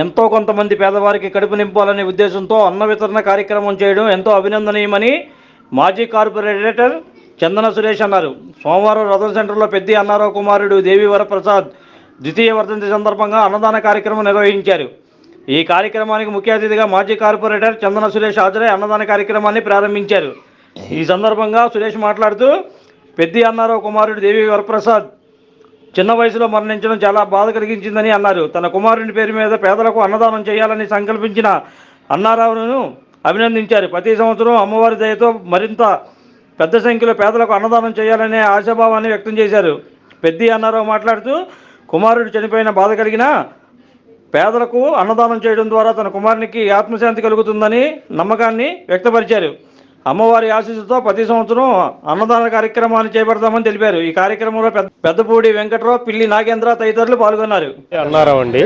ఎంతో కొంతమంది పేదవారికి కడుపు నింపాలనే ఉద్దేశంతో అన్న వితరణ కార్యక్రమం చేయడం ఎంతో అభినందనీయమని మాజీ కార్పొరేటర్ చందన సురేష్ అన్నారు. సోమవారం రథం సెంటర్లో పెద్ద అన్నారావు కుమారుడు దేవి వరప్రసాద్ ద్వితీయ వర్ధంతి సందర్భంగా అన్నదాన కార్యక్రమం నిర్వహించారు. ఈ కార్యక్రమానికి ముఖ్య అతిథిగా మాజీ కార్పొరేటర్ చందన సురేష్ హాజరై అన్నదాన కార్యక్రమాన్ని ప్రారంభించారు. ఈ సందర్భంగా సురేష్ మాట్లాడుతూ పెద్ది అన్నారావు కుమారుడు దేవి వరప్రసాద్ చిన్న వయసులో మరణించడం చాలా బాధ కలిగించిందని అన్నారు. తన కుమారుని పేరు మీద పేదలకు అన్నదానం చేయాలని సంకల్పించిన అన్నారావును అభినందించారు. ప్రతి సంవత్సరం అమ్మవారి దయతో మరింత పెద్ద సంఖ్యలో పేదలకు అన్నదానం చేయాలనే ఆశాభావాన్ని వ్యక్తం చేశారు. పెద్ది అన్నారావు మాట్లాడుతూ కుమారుడు చనిపోయిన బాధ కలిగిన పేదలకు అన్నదానం చేయడం ద్వారా తన కుమారునికి ఆత్మశాంతి కలుగుతుందని నమ్మకాన్ని వ్యక్తపరిచారు. అమ్మవారి ఆశీస్సుతో ప్రతి సంవత్సరం అన్నదాన కార్యక్రమాన్ని చేపడతామని తెలిపారు. ఈ కార్యక్రమంలో పెద్ద పెద్దపూడి వెంకట్రావు పిల్లి నాగేంద్ర తదితరులు పాల్గొన్నారు. అన్నారావు అండి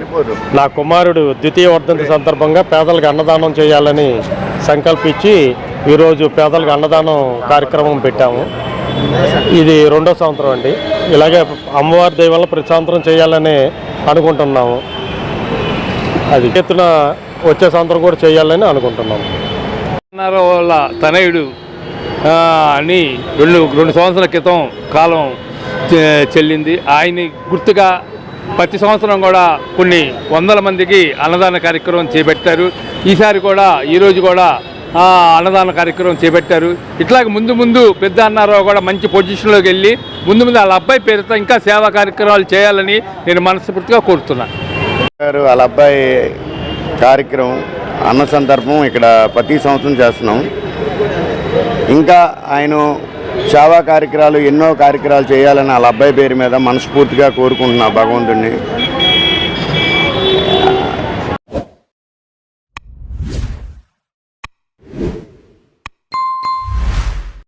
నా కుమారుడు ద్వితీయ వర్ధంతి సందర్భంగా పేదలకు అన్నదానం చేయాలని సంకల్పించి ఈరోజు పేదలకు అన్నదానం కార్యక్రమం పెట్టాము. ఇది రెండో సంవత్సరం అండి. ఇలాగే అమ్మవారి దయ ప్రశాంతరం ప్రతి సంవత్సరం చేయాలని అనుకుంటున్నాము. అది ఎత్తున వచ్చే సంవత్సరం కూడా చేయాలని అనుకుంటున్నాము. వాళ్ళ తనయుడు అని రెండు రెండు సంవత్సరాల క్రితం కాలం చెల్లింది. ఆయన్ని గుర్తుగా ప్రతి సంవత్సరం కూడా కొన్ని వందల మందికి అన్నదాన కార్యక్రమం చేపట్టారు. ఈసారి కూడా ఈరోజు కూడా అన్నదాన కార్యక్రమం చేపట్టారు. ఇట్లాగే ముందు ముందు పెద్ద అన్నారావు కూడా మంచి పొజిషన్లోకి వెళ్ళి ముందు ముందు వాళ్ళ అబ్బాయి పేరుతో ఇంకా సేవా కార్యక్రమాలు చేయాలని నేను మనస్ఫూర్తిగా కోరుతున్నాను వాళ్ళ అబ్బాయి కార్యక్రమం అన్న సందర్భం ఇక్కడ ప్రతి సంవత్సరం చేస్తున్నాం. ఇంకా ఆయన సేవా కార్యక్రమాలు ఎన్నో కార్యక్రమాలు చేయాలని వాళ్ళ అబ్బాయి పేరు మీద మనస్ఫూర్తిగా కోరుకుంటున్నా భగవంతుడిని